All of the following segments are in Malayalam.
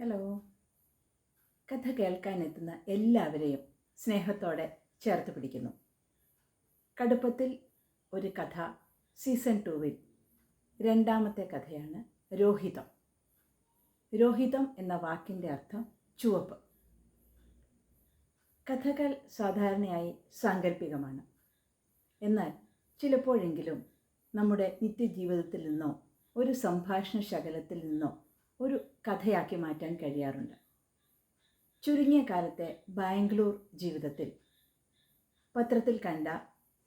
ഹലോ കഥ കേൾക്കാനെത്തുന്ന എല്ലാവരെയും സ്നേഹത്തോടെ ചേർത്ത് പിടിക്കുന്നു. കടുപ്പത്തിൽ ഒരു കഥ സീസൺ ടൂവിൽ രണ്ടാമത്തെ കഥയാണ് രോഹിതം. രോഹിതം എന്ന വാക്കിന്റെ അർത്ഥം ചുവപ്പ്. കഥകൾ സാധാരണയായി സാങ്കല്പികമാണ്. എന്നാൽ ചിലപ്പോഴെങ്കിലും നമ്മുടെ നിത്യജീവിതത്തിൽ നിന്നോ ഒരു സംഭാഷണ ശകലത്തിൽ നിന്നോ ഒരു കഥയാക്കി മാറ്റാൻ കഴിയാറുണ്ട്. ചുരുങ്ങിയ കാലത്തെ ബാംഗ്ലൂർ ജീവിതത്തിൽ പത്രത്തിൽ കണ്ട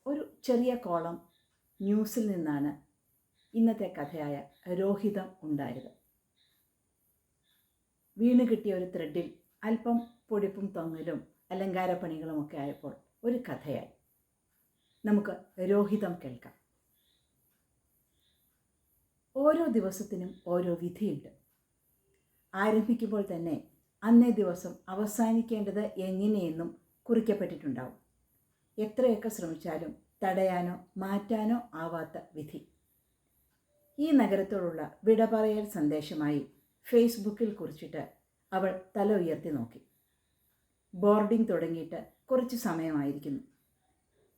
ഒരു ചെറിയ കോളം ന്യൂസിൽ നിന്നാണ് ഇന്നത്തെ കഥയായ രോഹിതം ഉണ്ടായത്. വീണ് കിട്ടിയ ഒരു ത്രെഡിൽ അല്പം പൊടിപ്പും തൊങ്ങലും അലങ്കാരപ്പണികളുമൊക്കെ ആയപ്പോൾ ഒരു കഥയായി. നമുക്ക് രോഹിതം കേൾക്കാം. ഓരോ ദിവസത്തിനും ഓരോ വിധിയുണ്ട്. ആരംഭിക്കുമ്പോൾ തന്നെ അന്നേ ദിവസം അവസാനിക്കേണ്ടത് എങ്ങനെയെന്നും കുറിക്കപ്പെട്ടിട്ടുണ്ടാവും. എത്രയൊക്കെ ശ്രമിച്ചാലും തടയാനോ മാറ്റാനോ ആവാത്ത വിധി. ഈ നഗരത്തോടുള്ള വിട പറയൽ സന്ദേശമായി ഫേസ്ബുക്കിൽ കുറിച്ചിട്ട് അവൾ തല ഉയർത്തി നോക്കി. ബോർഡിംഗ് തുടങ്ങിയിട്ട് കുറച്ച് സമയമായിരിക്കുന്നു.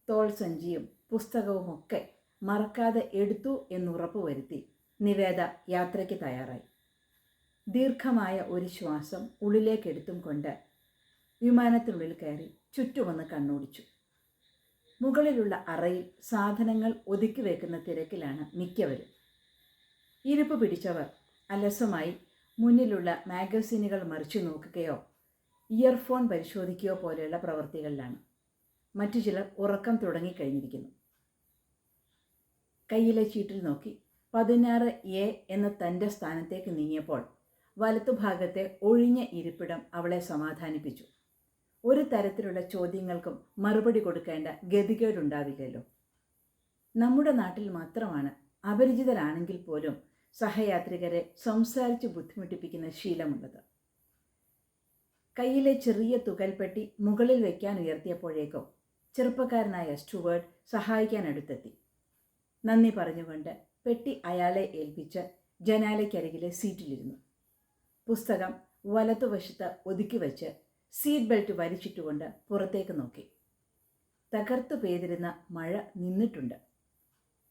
തോൾ സഞ്ചിയും പുസ്തകവും ഒക്കെ മറക്കാതെ എടുത്തു എന്നുറപ്പ് വരുത്തി നിവേദ യാത്രയ്ക്ക് തയ്യാറായി. ദീർഘമായ ഒരു ശ്വാസം ഉള്ളിലേക്കെടുത്തും കൊണ്ട് വിമാനത്തിനുള്ളിൽ കയറി ചുറ്റുമൊന്ന് കണ്ണോടിച്ചു. മുകളിലുള്ള അറയിൽ സാധനങ്ങൾ ഒതുക്കി വെക്കുന്ന തിരക്കിലാണ് മിക്കവരും. ഇരുപ്പ് പിടിച്ചവർ അലസമായി മുന്നിലുള്ള മാഗസീനുകൾ മറിച്ചു നോക്കുകയോ ഇയർഫോൺ പരിശോധിക്കുകയോ പോലെയുള്ള പ്രവൃത്തികളിലാണ് മറ്റു ചിലർ ഉറക്കം തുടങ്ങിക്കഴിഞ്ഞിരിക്കുന്നു. കയ്യിലെ ചീട്ടിൽ നോക്കി പതിനാറ് എ എന്ന തന്റെ സ്ഥാനത്തേക്ക് നീങ്ങിയപ്പോൾ വലത്തുഭാഗത്തെ ഒഴിഞ്ഞ ഇരിപ്പിടം അവളെ സമാധാനിപ്പിച്ചു. ഒരു തരത്തിലുള്ള ചോദ്യങ്ങൾക്കും മറുപടി കൊടുക്കേണ്ട ഗതികേടുണ്ടാവില്ലല്ലോ. നമ്മുടെ നാട്ടിൽ മാത്രമാണ് അപരിചിതരാണെങ്കിൽ പോലും സഹയാത്രികരെ സംസാരിച്ച് ബുദ്ധിമുട്ടിപ്പിക്കുന്ന ശീലമുള്ളത്. കയ്യിലെ ചെറിയ തുകൽപ്പെട്ടി മുകളിൽ വയ്ക്കാൻ ഉയർത്തിയപ്പോഴേക്കും ചെറുപ്പക്കാരനായ സ്റ്റുവേർഡ് സഹായിക്കാൻ അടുത്തെത്തി. നന്ദി പറഞ്ഞുകൊണ്ട് പെട്ടി അയാളെ ഏൽപ്പിച്ച് ജനാലയ്ക്കരികിലെ സീറ്റിലിരുന്നു. പുസ്തകം വലതുവശത്ത് ഒതുക്കി വെച്ച് സീറ്റ് ബെൽറ്റ് വലിച്ചിട്ടുകൊണ്ട് പുറത്തേക്ക് നോക്കി. തകർത്തു പെയ്തിരുന്ന മഴ നിന്നിട്ടുണ്ട്.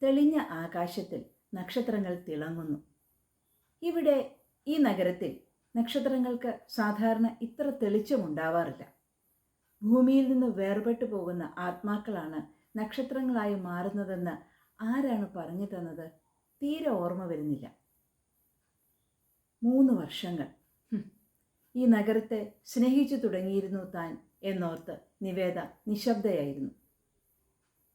തെളിഞ്ഞ ആകാശത്തിൽ നക്ഷത്രങ്ങൾ തിളങ്ങുന്നു. ഇവിടെ ഈ നഗരത്തിൽ നക്ഷത്രങ്ങൾക്ക് സാധാരണ ഇത്ര തെളിച്ചമുണ്ടാവാറില്ല. ഭൂമിയിൽ നിന്ന് വേർപെട്ടു പോകുന്ന ആത്മാക്കളാണ് നക്ഷത്രങ്ങളായി മാറുന്നതെന്ന് ആരാണ് പറഞ്ഞു തന്നത്? തീരെ ഓർമ്മ വരുന്നില്ല. മൂന്ന് വർഷങ്ങൾ. ഈ നഗരത്തെ സ്നേഹിച്ചു തുടങ്ങിയിരുന്നു താൻ എന്നോർത്ത് നിവേദ നിശബ്ദയായിരുന്നു.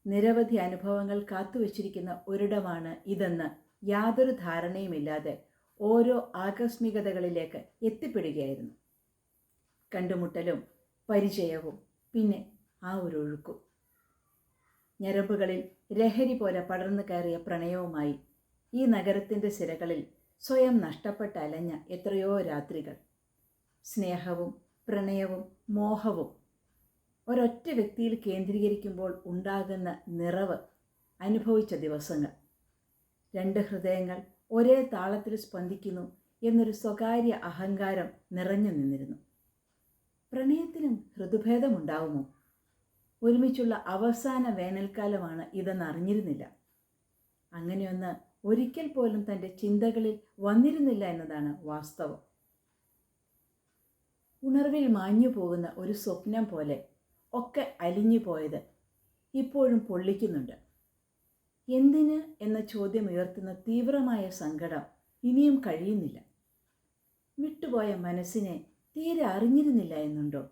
നിരവധി അനുഭവങ്ങൾ കാത്തുവച്ചിരിക്കുന്ന ഒരിടമാണ് ഇതെന്ന് യാതൊരു ധാരണയുമില്ലാതെ ഓരോ ആകസ്മികതകളിലേക്ക് എത്തിപ്പെടുകയായിരുന്നു. കണ്ടുമുട്ടലും പരിചയവും പിന്നെ ആ ഒരു ഒഴുക്കും. ഞരമ്പുകളിൽ ലഹരി പോലെ പടർന്നു കയറിയ പ്രണയവുമായി ഈ നഗരത്തിന്റെ സിരകളിൽ സ്വയം നഷ്ടപ്പെട്ട് അലഞ്ഞ എത്രയോ രാത്രികൾ. സ്നേഹവും പ്രണയവും മോഹവും ഒരൊറ്റ വ്യക്തിയിൽ കേന്ദ്രീകരിക്കുമ്പോൾ ഉണ്ടാകുന്ന നിറവ് അനുഭവിച്ച ദിവസങ്ങൾ. രണ്ട് ഹൃദയങ്ങൾ ഒരേ താളത്തിൽ സ്പന്ദിക്കുന്നു എന്നൊരു സ്വകാര്യ അഹങ്കാരം നിറഞ്ഞു നിന്നിരുന്നു. പ്രണയത്തിനും ഹൃദുഭേദമുണ്ടാവുമോ? ഒരുമിച്ചുള്ള അവസാന വേനൽക്കാലമാണ് ഇതെന്ന് അറിഞ്ഞിരുന്നില്ല. അങ്ങനെയൊന്ന് ഒരിക്കൽ പോലും തന്റെ ചിന്തകളിൽ വന്നിരുന്നില്ല എന്നതാണ് വാസ്തവം. ഉണർവിൽ മാഞ്ഞു പോകുന്ന ഒരു സ്വപ്നം പോലെ ഒക്കെ അലിഞ്ഞു പോയത് ഇപ്പോഴും പൊള്ളിക്കുന്നുണ്ട്. എന്തിന് എന്ന ചോദ്യം ഉയർത്തുന്ന തീവ്രമായ സങ്കടം ഇനിയും കഴിയുന്നില്ല. വിട്ടുപോയ മനസ്സിനെ തീരെ അറിഞ്ഞിരുന്നില്ല എന്നുണ്ടോ?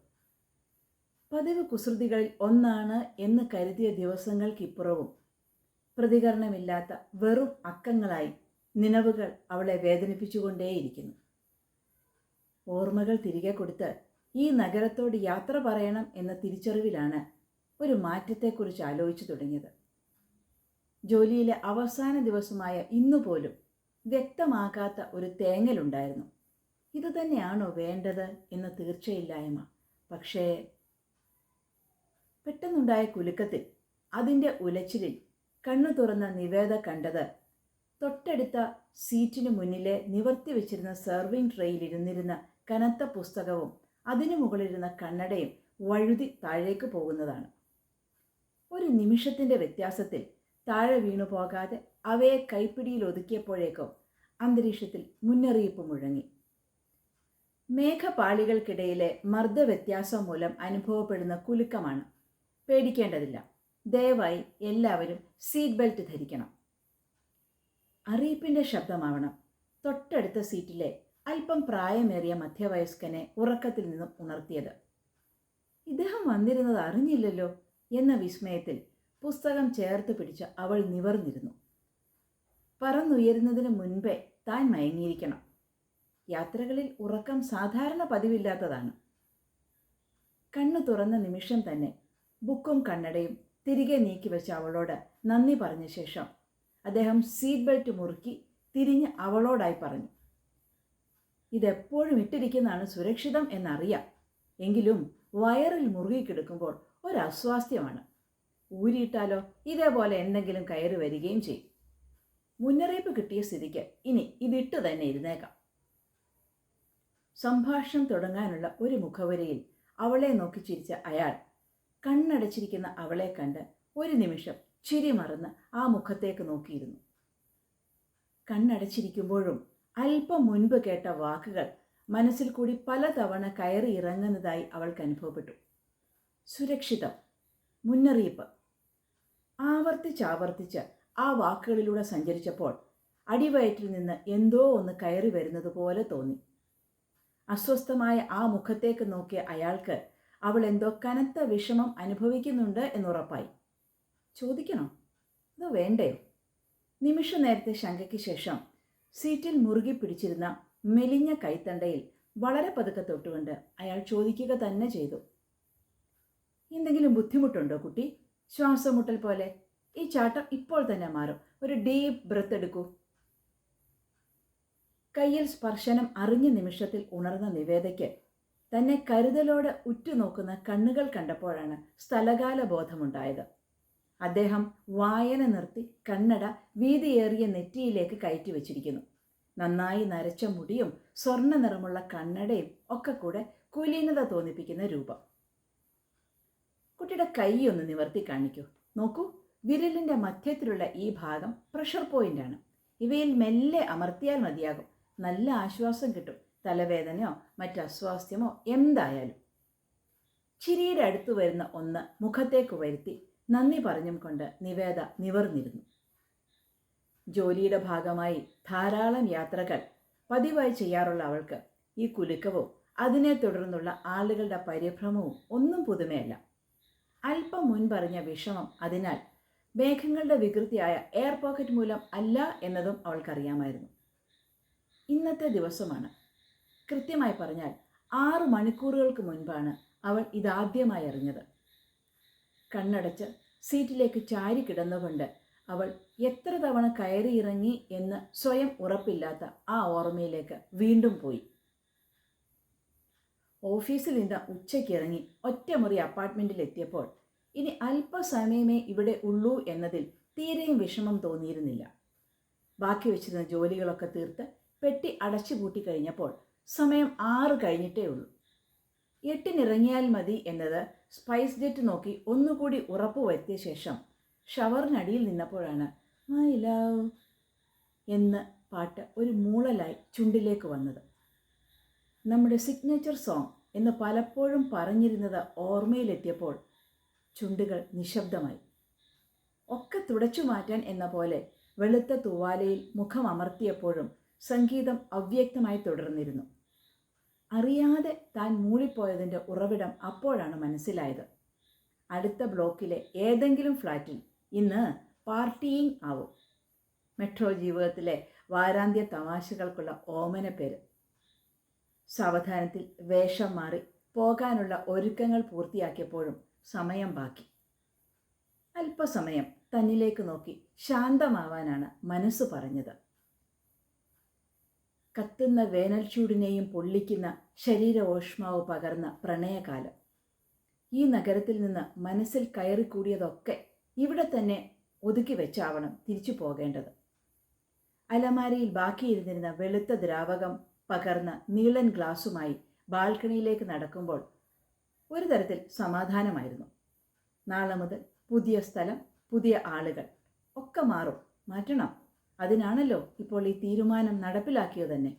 പതിവ് കുസൃതികളിൽ ഒന്നാണ് എന്ന് കരുതിയ ദിവസങ്ങൾക്കിപ്പുറവും പ്രതികരണമില്ലാത്ത വെറും അക്കങ്ങളായി നിലവുകൾ അവളെ വേദനിപ്പിച്ചുകൊണ്ടേയിരിക്കുന്നു. ഓർമ്മകൾ തിരികെ കൊടുത്ത് ഈ നഗരത്തോട് യാത്ര പറയണം എന്ന തിരിച്ചറിവിലാണ് ഒരു മാറ്റത്തെക്കുറിച്ച് ആലോചിച്ചു തുടങ്ങിയത്. ജോലിയിലെ അവസാന ദിവസമായ ഇന്നുപോലും വ്യക്തമാകാത്ത ഒരു തേങ്ങലുണ്ടായിരുന്നു. ഇത് തന്നെയാണോ വേണ്ടത്? എന്ന് തീർച്ചയില്ലായ്മ. പക്ഷേ പെട്ടെന്നുണ്ടായ കുലുക്കത്തിൽ അതിന്റെ ഉലച്ചിലിൽ കണ്ണു തുറന്ന നിവേദ കണ്ടത്. തൊട്ടടുത്ത സീറ്റിന് മുന്നിലെ നിവർത്തി വെച്ചിരുന്ന സെർവിംഗ് ട്രെയിൽ ഇരുന്നിരുന്ന കനത്ത പുസ്തകവും അതിനു മുകളിലിരുന്ന കണ്ണടയും വഴുതി താഴേക്ക് പോകുന്നതാണ്. ഒരു നിമിഷത്തിന്റെ വ്യത്യാസത്തിൽ താഴെ വീണു പോകാതെ അവയെ കൈപ്പിടിയിൽ ഒതുക്കിയപ്പോഴേക്കും അന്തരീക്ഷത്തിൽ മുന്നറിയിപ്പ് മുഴങ്ങി. മേഘപാളികൾക്കിടയിലെ മർദ്ദവ്യത്യാസം മൂലം അനുഭവപ്പെടുന്ന കുലുക്കമാണ്. പേടിക്കേണ്ടതില്ല. ദയവായി എല്ലാവരും സീറ്റ് ബെൽറ്റ് ധരിക്കണം. അറിയിപ്പിന്റെ ശബ്ദമാവണം. തൊട്ടടുത്ത സീറ്റിലെ അല്പം പ്രായമേറിയ മധ്യവയസ്കനെ ഉറക്കത്തിൽ നിന്നും ഉണർത്തിയത്. ഇദ്ദേഹം വന്നിരുന്നത് അറിഞ്ഞില്ലല്ലോ എന്ന വിസ്മയത്തിൽ പുസ്തകം ചേർത്ത് പിടിച്ച് അവൾ നിവർന്നിരുന്നു. പറന്നുയരുന്നതിന് മുൻപേ താൻ മയങ്ങിയിരിക്കണം. യാത്രകളിൽ ഉറക്കം സാധാരണ പതിവില്ലാത്തതാണ്. കണ്ണു തുറന്ന നിമിഷം തന്നെ ബുക്കും കണ്ണടയും തിരികെ നീക്കി വെച്ച അവളോട് നന്ദി പറഞ്ഞ ശേഷം അദ്ദേഹം സീറ്റ് ബെൽറ്റ് മുറുക്കി തിരിഞ്ഞ് അവളോടായി പറഞ്ഞു ഇതെപ്പോഴും ഇട്ടിരിക്കുന്നതാണ് സുരക്ഷിതം എന്നറിയാം. എങ്കിലും വയറിൽ മുറുകി കിടക്കുമ്പോൾ ഒരസ്വാസ്ഥ്യമാണ്. ഊരിയിട്ടാലോ ഇതേപോലെ എന്തെങ്കിലും കയറി വരികയും ചെയ്യും. മുന്നറിയിപ്പ് കിട്ടിയ സ്ഥിതിക്ക് ഇനി ഇതിട്ട് തന്നെ ഇരുന്നേക്കാം. സംഭാഷണം തുടങ്ങാനുള്ള ഒരു മുഖവരയിൽ അവളെ നോക്കി ചിരിച്ച അയാൾ കണ്ണടച്ചിരിക്കുന്ന അവളെ കണ്ട് ഒരു നിമിഷം ചിരി മറന്ന് ആ മുഖത്തേക്ക് നോക്കിയിരുന്നു. കണ്ണടച്ചിരിക്കുമ്പോഴും അല്പം മുൻപ് കേട്ട വാക്കുകൾ മനസ്സിൽ കൂടി പലതവണ കയറി ഇറങ്ങുന്നതായി അവൾക്ക് അനുഭവപ്പെട്ടു. സുരക്ഷിതം മുന്നറിയിപ്പ്. ആവർത്തിച്ചാവർത്തിച്ച് ആ വാക്കുകളിലൂടെ സഞ്ചരിച്ചപ്പോൾ അടിവയറ്റിൽ നിന്ന് എന്തോ ഒന്ന് കയറി വരുന്നത് പോലെ തോന്നി. അസ്വസ്ഥമായ ആ മുഖത്തേക്ക് നോക്കിയ അയാൾക്ക് അവൾ എന്തോ കനത്ത വിഷമം അനുഭവിക്കുന്നുണ്ട് എന്നുറപ്പായി ചോദിക്കണോ? അതോ വേണ്ടയോ? നിമിഷ നേരത്തെ ശങ്കയ്ക്ക് ശേഷം സീറ്റിൽ മുറുകി പിടിച്ചിരുന്ന മെലിഞ്ഞ കൈത്തണ്ടയിൽ വളരെ പതുക്കെ തൊട്ടുകൊണ്ട് അയാൾ ചോദിക്കുക തന്നെ ചെയ്തു. എന്തെങ്കിലും ബുദ്ധിമുട്ടുണ്ടോ കുട്ടി? ശ്വാസമുട്ടൽ പോലെ. ഈ ചാട്ടം ഇപ്പോൾ തന്നെ മാറും. ഒരു ഡീപ്പ് ബ്രത്ത് എടുക്കൂ. കയ്യിൽ സ്പർശനം അറിഞ്ഞ നിമിഷത്തിൽ ഉണർന്ന നിവേദയ്ക്ക് തന്നെ കരുതലോടെ ഉറ്റുനോക്കുന്ന കണ്ണുകൾ കണ്ടപ്പോഴാണ് സ്ഥലകാല ബോധമുണ്ടായത് അദ്ദേഹം വായന നിർത്തി കണ്ണട വീതിയേറിയ നെറ്റിയിലേക്ക് കയറ്റി വെച്ചിരിക്കുന്നു നന്നായി നരച്ച മുടിയും സ്വർണ നിറമുള്ള കണ്ണടയും ഒക്കെ കൂടെ കുലീനത തോന്നിപ്പിക്കുന്ന രൂപം. കുട്ടിയുടെ കൈയൊന്ന് നിവർത്തി കാണിക്കൂ. നോക്കൂ വിരലിന്റെ മധ്യത്തിലുള്ള ഈ ഭാഗം പ്രഷർ പോയിന്റാണ്. ഇവയിൽ മെല്ലെ അമർത്തിയാൽ മതിയാകും. നല്ല ആശ്വാസം കിട്ടും. തലവേദനയോ മറ്റ് അസ്വാസ്ഥ്യമോ എന്തായാലും. ചിരിയുടെ അടുത്ത് വരുന്ന ഒന്ന് മുഖത്തേക്ക് വരുത്തി നന്ദി പറഞ്ഞും കൊണ്ട് നിവേദ നിവർന്നിരുന്നു. ജോലിയുടെ ഭാഗമായി ധാരാളം യാത്രകൾ പതിവായി ചെയ്യാറുള്ള അവൾക്ക് ഈ കുലുക്കവും അതിനെ തുടർന്നുള്ള ആളുകളുടെ പരിഭ്രമവും ഒന്നും പുതുമയല്ല. അല്പം മുൻപറിഞ്ഞ വിഷമം അതിനാൽ മേഘങ്ങളുടെ വികൃതിയായ എയർ പോക്കറ്റ് മൂലം അല്ല എന്നതും അവൾക്കറിയാമായിരുന്നു. ഇന്നത്തെ ദിവസമാണ്. കൃത്യമായി പറഞ്ഞാൽ ആറു മണിക്കൂറുകൾക്ക് മുൻപാണ് അവൾ ഇതാദ്യമായി അറിഞ്ഞത്. കണ്ണടച്ച് സീറ്റിലേക്ക് ചാരി കിടന്നുകൊണ്ട് അവൾ എത്ര തവണ കയറിയിറങ്ങി എന്ന് സ്വയം ഉറപ്പില്ലാത്ത ആ ഓർമ്മയിലേക്ക് വീണ്ടും പോയി. ഓഫീസിൽ നിന്ന് ഉച്ചയ്ക്ക് ഇറങ്ങി ഒറ്റമുറി അപ്പാർട്ട്മെന്റിൽ എത്തിയപ്പോൾ ഇനി അല്പസമയമേ ഇവിടെ ഉള്ളൂ എന്നതിൽ തീരെയും വിഷമം തോന്നിയിരുന്നില്ല. ബാക്കി വെച്ചിരുന്ന ജോലികളൊക്കെ തീർത്ത് പെട്ടി അടച്ചു പൂട്ടി കഴിഞ്ഞപ്പോൾ സമയം ആറ് കഴിഞ്ഞിട്ടേ ഉള്ളൂ. എട്ടിനിറങ്ങിയാൽ മതി എന്നത് സ്പൈസ് ജെറ്റ് നോക്കി ഒന്നുകൂടി ഉറപ്പ് വരുത്തിയ ശേഷം ഷവറിനടിയിൽ നിന്നപ്പോഴാണ് മൈ ലവ് എന്ന് പാട്ട് ഒരു മൂളലായി ചുണ്ടിലേക്ക് വന്നത്. നമ്മുടെ സിഗ്നേച്ചർ സോങ് എന്ന് പലപ്പോഴും പറഞ്ഞിരുന്നത് ഓർമ്മയിലെത്തിയപ്പോൾ ചുണ്ടുകൾ നിശബ്ദമായി. ഒക്കെ തുടച്ചു മാറ്റാൻ എന്ന പോലെ വെളുത്ത തൂവാലയിൽ മുഖം അമർത്തിയപ്പോഴും സംഗീതം അവ്യക്തമായി തുടർന്നിരുന്നു. അറിയാതെ താൻ മൂളിപ്പോയതിന്റെ ഉറവിടം അപ്പോഴാണ് മനസ്സിലായത്. അടുത്ത ബ്ലോക്കിലെ ഏതെങ്കിലും ഫ്ലാറ്റിൽ ഇന്ന് പാർട്ടിയിങ് ആവും. മെട്രോ ജീവിതത്തിലെ വാരാന്ത്യ തമാശകൾക്കുള്ള ഓമന പേര്. സാവധാനത്തിൽ വേഷം മാറി പോകാനുള്ള ഒരുക്കങ്ങൾ പൂർത്തിയാക്കിയപ്പോഴും സമയം ബാക്കി. അല്പസമയം തന്നിലേക്ക് നോക്കി ശാന്തമാവാനാണ് മനസ്സ് പറഞ്ഞത്. കത്തുന്ന വേനൽ ചൂടിനെയും പൊള്ളിക്കുന്ന ശരീര ഓഷ്മാവ് പകർന്ന പ്രണയകാലം. ഈ നഗരത്തിൽ നിന്ന് മനസ്സിൽ കയറിക്കൂടിയതൊക്കെ ഇവിടെ തന്നെ ഒതുക്കി വെച്ചാവണം തിരിച്ചു പോകേണ്ടത്. അലമാരയിൽ ബാക്കിയിരുന്നിരുന്ന വെളുത്ത ദ്രാവകം പകർന്ന നീളൻ ഗ്ലാസുമായി ബാൽക്കണിയിലേക്ക് നടക്കുമ്പോൾ ഒരു തരത്തിൽ സമാധാനമായിരുന്നു. നാളെ മുതൽ പുതിയ സ്ഥലം പുതിയ ആളുകൾ ഒക്കെ മാറും. മാറ്റണം. അതിനാണല്ലോ ഇപ്പോൾ ഈ തീരുമാനം നടപ്പിലാക്കിയത് തന്നെ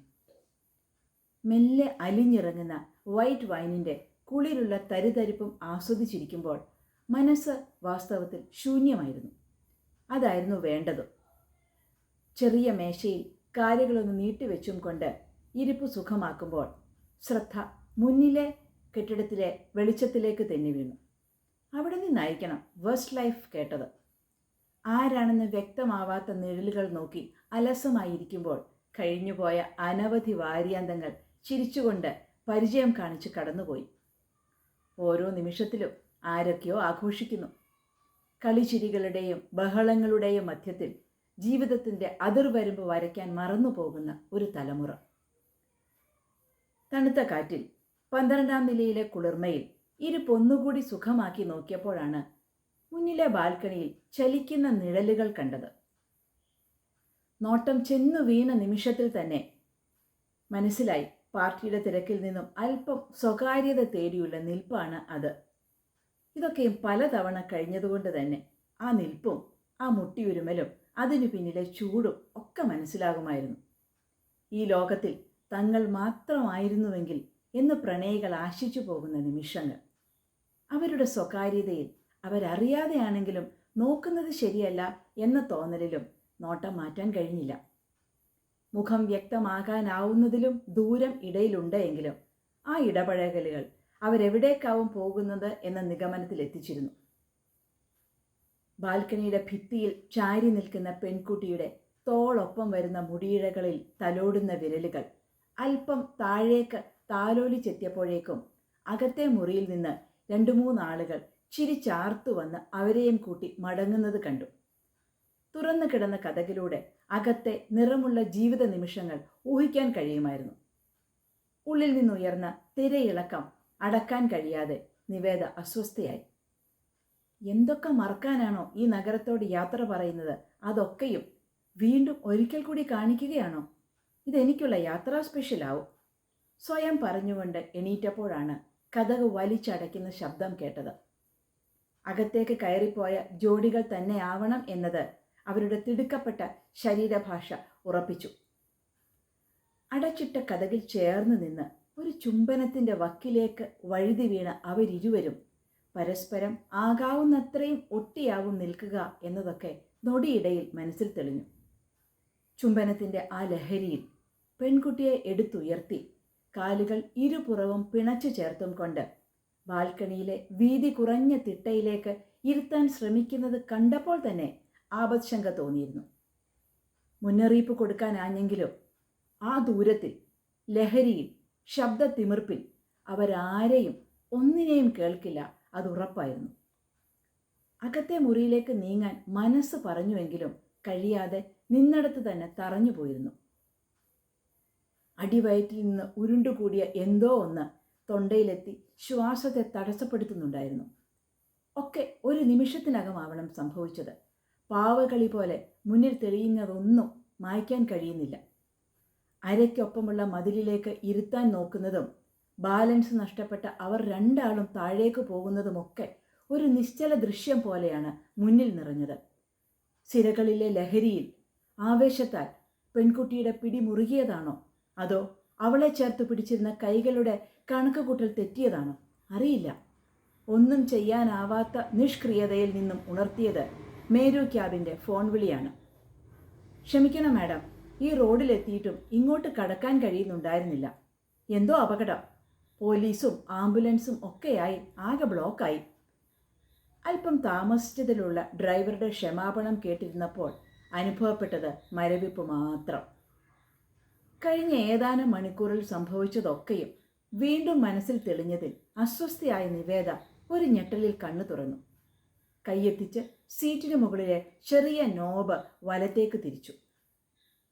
മെല്ലെ അലിഞ്ഞിറങ്ങുന്ന വൈറ്റ് വൈനിന്റെ കുളിരുള്ള തരിതരിപ്പും ആസ്വദിച്ചിരിക്കുമ്പോൾ മനസ്സ് വാസ്തവത്തിൽ ശൂന്യമായിരുന്നു. അതായിരുന്നു വേണ്ടത്. ചെറിയ മേശയിൽ കാര്യങ്ങളൊന്ന് നീട്ടിവെച്ചും കൊണ്ട് ഇരിപ്പ് സുഖമാക്കുമ്പോൾ ശ്രദ്ധ മുന്നിലെ കെട്ടിടത്തിലെ വെളിച്ചത്തിലേക്ക് തെന്നി വീണു. അവിടെ നിന്നായിരിക്കണം വേസ്റ്റ് ലൈഫ് കേട്ടത്. ആരാണെന്ന് വ്യക്തമാവാത്ത നിഴലുകൾ നോക്കി അലസമായിരിക്കുമ്പോൾ കഴിഞ്ഞുപോയ അനവധി വാര്യാന്തങ്ങൾ ചിരിച്ചുകൊണ്ട് പരിചയം കാണിച്ച് കടന്നുപോയി. ഓരോ നിമിഷത്തിലും ആരൊക്കെയോ ആഘോഷിക്കുന്നു. കളിച്ചിരികളുടെയും ബഹളങ്ങളുടെയും മധ്യത്തിൽ ജീവിതത്തിന്റെ അതിർവരമ്പ് വരയ്ക്കാൻ മറന്നുപോകുന്ന ഒരു തലമുറ. തണുത്ത കാറ്റിൽ പന്ത്രണ്ടാം നിലയിലെ കുളിർമയിൽ ഇരുപ്പൊന്നുകൂടി സുഖമാക്കി നോക്കിയപ്പോഴാണ് മുന്നിലെ ബാൽക്കണിയിൽ ചലിക്കുന്ന നിഴലുകൾ കണ്ടത്. നോട്ടം ചെന്നു വീണ നിമിഷത്തിൽ തന്നെ മനസ്സിലായി പാർട്ടിയുടെ തിരക്കിൽ നിന്നും അല്പം സ്വകാര്യത തേടിയുള്ള നിൽപ്പാണ് അത്. ഇതൊക്കെയും പലതവണ കഴിഞ്ഞതുകൊണ്ട് തന്നെ ആ നിൽപ്പും ആ മുട്ടിയുരുമലും അതിനു പിന്നിലെ ചൂടും ഒക്കെ മനസ്സിലാകുമായിരുന്നു. ഈ ലോകത്തിൽ തങ്ങൾ മാത്രമായിരുന്നുവെങ്കിൽ എന്ന് പ്രണയികൾ ആശിച്ചു പോകുന്ന നിമിഷങ്ങൾ. അവരുടെ സ്വകാര്യതയിൽ അവരറിയാതെയാണെങ്കിലും നോക്കുന്നത് ശരിയല്ല എന്ന തോന്നലിലും നോട്ടം മാറ്റാൻ കഴിഞ്ഞില്ല. മുഖം വ്യക്തമാകാനാവുന്നതിലും ദൂരം ഇടയിലുണ്ട് എങ്കിലും ആ ഇടപഴകലുകൾ അവരെവിടേക്കാവും പോകുന്നത് എന്ന നിഗമനത്തിൽ എത്തിച്ചിരുന്നു. ബാൽക്കണിയുടെ ഭിത്തിയിൽ ചാരി നിൽക്കുന്ന പെൺകുട്ടിയുടെ തോളൊപ്പം വരുന്ന മുടിയിഴകളിൽ തലോടുന്ന വിരലുകൾ അല്പം താഴേക്ക് താലോലിച്ചെത്തിയപ്പോഴേക്കും അകത്തെ മുറിയിൽ നിന്ന് രണ്ടു മൂന്നാളുകൾ ചിരിച്ചാർത്തു വന്ന് അവരെയും കൂട്ടി മടങ്ങുന്നത് കണ്ടു. തുറന്നു കിടന്ന കഥകിലൂടെ അകത്തെ നിറമുള്ള ജീവിത നിമിഷങ്ങൾ ഊഹിക്കാൻ കഴിയുമായിരുന്നു. ഉള്ളിൽ നിന്നുയർന്ന തിരയിളക്കം അടക്കാൻ കഴിയാതെ നിവേദ അസ്വസ്ഥയായി. എന്തൊക്കെ മറക്കാനാണോ ഈ നഗരത്തോട് യാത്ര പറയുന്നത്? അതൊക്കെയും വീണ്ടും ഒരിക്കൽ കൂടി കാണിക്കുകയാണോ? ഇതെനിക്കുള്ള യാത്രാ സ്പെഷ്യലാവും. സ്വയം പറഞ്ഞുകൊണ്ട് എണീറ്റപ്പോഴാണ് കഥക് വലിച്ചടയ്ക്കുന്ന ശബ്ദം കേട്ടത്. അകത്തേക്ക് കയറിപ്പോയ ജോഡികൾ തന്നെയാവണം എന്നത് അവരുടെ തിടുക്കപ്പെട്ട ശരീരഭാഷ ഉറപ്പിച്ചു. അടച്ചിട്ട കഥകിൽ ചേർന്ന് നിന്ന് ഒരു ചുംബനത്തിന്റെ വക്കിലേക്ക് വഴുതി വീണ അവരിരുവരും പരസ്പരം ആകാവുന്നത്രയും ഒട്ടിയാവും നിൽക്കുക എന്നതൊക്കെ നൊടിയിടയിൽ മനസ്സിൽ തെളിഞ്ഞു. ചുംബനത്തിന്റെ ആ ലഹരിയിൽ പെൺകുട്ടിയെ എടുത്തുയർത്തി കാലുകൾ ഇരുപുറവും പിണച്ചു ചേർത്തും കൊണ്ട് ബാൽക്കണിയിലെ വീതി കുറഞ്ഞ തിട്ടയിലേക്ക് ഇരുത്താൻ ശ്രമിക്കുന്നത് കണ്ടപ്പോൾ തന്നെ ആപത്ശങ്ക തോന്നിയിരുന്നു. മുന്നറിയിപ്പ് കൊടുക്കാനാഞ്ഞെങ്കിലും ആ ദൂരത്തിൽ ലഹരിയിൽ ശബ്ദത്തിമിർപ്പിൽ അവരാരെയും ഒന്നിനെയും കേൾക്കില്ല അത് ഉറപ്പായിരുന്നു. അകത്തെ മുറിയിലേക്ക് നീങ്ങാൻ മനസ്സ് പറഞ്ഞുവെങ്കിലും കഴിയാതെ നിന്നിടത്ത് തന്നെ തറഞ്ഞു പോയിരുന്നു. അടിവയറ്റിൽ നിന്ന് ഉരുണ്ടുകൂടിയ എന്തോ ഒന്ന് തൊണ്ടയിലെത്തി ശ്വാസത്തെ തടസ്സപ്പെടുത്തുന്നുണ്ടായിരുന്നു. ഒക്കെ ഒരു നിമിഷത്തിനകമാവണം സംഭവിച്ചത്. പാവകളി പോലെ മുന്നിൽ തെളിയുന്നതൊന്നും മായ്ക്കാൻ കഴിയുന്നില്ല. അരയ്ക്കൊപ്പമുള്ള മതിലിലേക്ക് ഇരുത്താൻ നോക്കുന്നതും ബാലൻസ് നഷ്ടപ്പെട്ട അവർ രണ്ടാളും താഴേക്ക് പോകുന്നതുമൊക്കെ ഒരു നിശ്ചല ദൃശ്യം പോലെയാണ് മുന്നിൽ നിറഞ്ഞത്. സിരകളിലെ ലഹരിയിൽ ആവേശത്താൽ പെൺകുട്ടിയുടെ പിടി മുറുകിയതാണോ? അതോ അവളെ ചേർത്ത് പിടിച്ചിരുന്ന കൈകളുടെ കണക്കുകൂട്ടൽ തെറ്റിയതാണോ? അറിയില്ല. ഒന്നും ചെയ്യാനാവാത്ത നിഷ്ക്രിയതയിൽ നിന്നും ഉണർത്തിയത് മേരു ക്യാബിന്റെ ഫോൺ വിളിയാണ്. ക്ഷമിക്കണം മാഡം. ഈ റോഡിലെത്തിയിട്ടും ഇങ്ങോട്ട് കടക്കാൻ കഴിയുന്നുണ്ടായിരുന്നില്ല. എന്തോ അപകടം. പോലീസും ആംബുലൻസും ഒക്കെയായി ആകെ ബ്ലോക്കായി. അല്പം താമസിച്ചതിലുള്ള ഡ്രൈവറുടെ ക്ഷമാപണം കേട്ടിരുന്നപ്പോൾ അനുഭവപ്പെട്ടത് മരവിപ്പ് മാത്രം. കഴിഞ്ഞ ഏതാനും മണിക്കൂറിൽ സംഭവിച്ചതൊക്കെയും വീണ്ടും മനസ്സിൽ തെളിഞ്ഞതിൽ അസ്വസ്ഥയായ നിവേദ ഒരു ഞെട്ടലിൽ കണ്ണു തുറന്നു. കൈയെത്തിച്ച് സീറ്റിന് മുകളിലെ ചെറിയ നോബ് വലത്തേക്ക് തിരിച്ചു.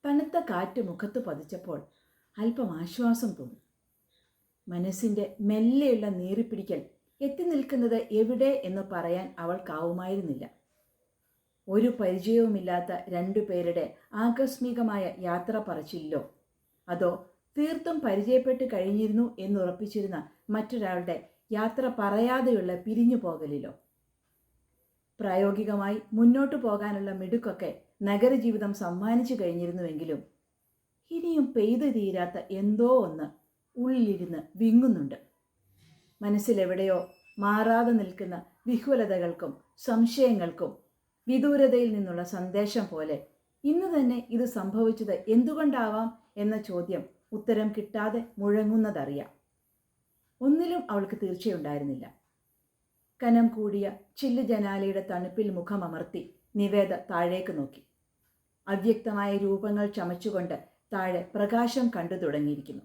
തണുത്ത കാറ്റ് മുഖത്ത് പതിച്ചപ്പോൾ അല്പം ആശ്വാസം തോന്നി. മനസ്സിന്റെ മെല്ലെയുള്ള നീറിപ്പിടിക്കൽ എത്തി നിൽക്കുന്നത് എവിടെ എന്ന് പറയാൻ അവൾക്കാവുമായിരുന്നില്ല ഒരു പരിചയവുമില്ലാത്ത രണ്ടു പേരുടെ ആകസ്മികമായ യാത്ര പറച്ചില്ലോ അതോ തീർത്തും പരിചയപ്പെട്ട് കഴിഞ്ഞിരുന്നു എന്നുറപ്പിച്ചിരുന്ന മറ്റൊരാളുടെ യാത്ര പറയാതെയുള്ള പിരിഞ്ഞു പോകലിലോ. പ്രായോഗികമായി മുന്നോട്ടു പോകാനുള്ള മിടുക്കൊക്കെ നഗരജീവിതം സമ്മാനിച്ചു കഴിഞ്ഞിരുന്നുവെങ്കിലും ഇനിയും പെയ്തു തീരാത്ത എന്തോ ഒന്ന് ഉള്ളിലിരുന്ന് വിങ്ങുന്നുണ്ട്. മനസ്സിലെവിടെയോ മാറാതെ നിൽക്കുന്ന വിഹുലതകൾക്കും സംശയങ്ങൾക്കും വിദൂരതയിൽ നിന്നുള്ള സന്ദേശം പോലെ ഇന്ന് തന്നെ ഇത് സംഭവിച്ചത് എന്തുകൊണ്ടാവാം? എന്ന ചോദ്യം ഉത്തരം കിട്ടാതെ മുഴങ്ങുന്നതറിയാം. ഒന്നിലും അവൾക്ക് തീർച്ചയുണ്ടായിരുന്നില്ല. കനം കൂടിയ ചില്ലു ജനാലയുടെ തണുപ്പിൽ മുഖമമർത്തി നിവേദ താഴേക്ക് നോക്കി. അവ്യക്തമായ രൂപങ്ങൾ ചമച്ചുകൊണ്ട് താഴെ പ്രകാശം കണ്ടു തുടങ്ങിയിരിക്കുന്നു.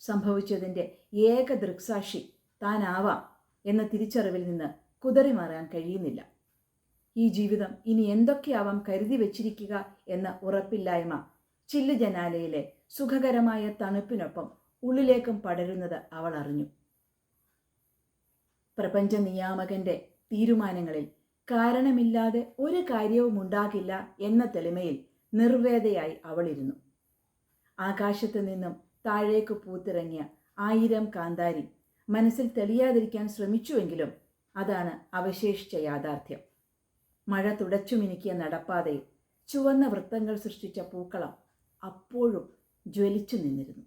സംഭവിച്ചതിന്റെ ഏക ദൃക്സാക്ഷി താനാവാം എന്ന തിരിച്ചറിവിൽ നിന്ന് കുതറി മാറാൻ കഴിയുന്നില്ല. ഈ ജീവിതം ഇനി എന്തൊക്കെയാവാം കരുതി വച്ചിരിക്കുക എന്ന ഉറപ്പില്ലായ്മ ചില്ലു ജനാലയിലെ സുഖകരമായ തണുപ്പിനൊപ്പം ഉള്ളിലേക്കും പടരുന്നത് അവൾ അറിഞ്ഞു. പ്രപഞ്ച നിയാമകന്റെ തീരുമാനങ്ങളിൽ കാരണമില്ലാതെ ഒരു കാര്യവും ഉണ്ടാകില്ല എന്ന തെളിമയിൽ നിർവേദയായി അവളിരുന്നു. ആകാശത്ത് നിന്നും താഴേക്ക് പൂത്തിറങ്ങിയ ആയിരം കാന്താരി മനസ്സിൽ തെളിയാതിരിക്കാൻ ശ്രമിച്ചുവെങ്കിലും അതാണ് അവശേഷിച്ച യാഥാർത്ഥ്യം. മഴ തുടച്ചു മിനുക്കിയ നടപ്പാതയിൽ ചുവന്ന വൃത്തങ്ങൾ സൃഷ്ടിച്ച പൂക്കളം അപ്പോഴും ജ്വലിച്ചു നിന്നിരുന്നു.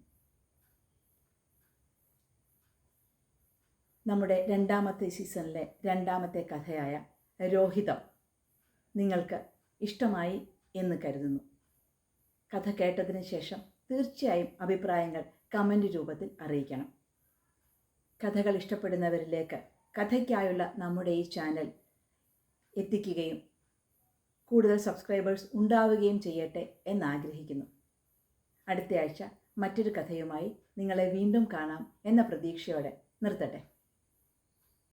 നമ്മുടെ രണ്ടാമത്തെ സീസണിലെ രണ്ടാമത്തെ കഥയായ രോഹിതം നിങ്ങൾക്ക് ഇഷ്ടമായി എന്ന് കരുതുന്നു. കഥ കേട്ടതിന് ശേഷം തീർച്ചയായും അഭിപ്രായങ്ങൾ കമന്റ് രൂപത്തിൽ അറിയിക്കണം. കഥകൾ ഇഷ്ടപ്പെടുന്നവരിലേക്ക് കഥയ്ക്കായുള്ള നമ്മുടെ ഈ ചാനൽ എത്തിക്കുകയും കൂടുതൽ സബ്സ്ക്രൈബേഴ്സ് ഉണ്ടാവുകയും ചെയ്യട്ടെ എന്നാഗ്രഹിക്കുന്നു. അടുത്തയാഴ്ച മറ്റൊരു കഥയുമായി നിങ്ങളെ വീണ്ടും കാണാം എന്ന പ്രതീക്ഷയോടെ നിർത്തട്ടെ.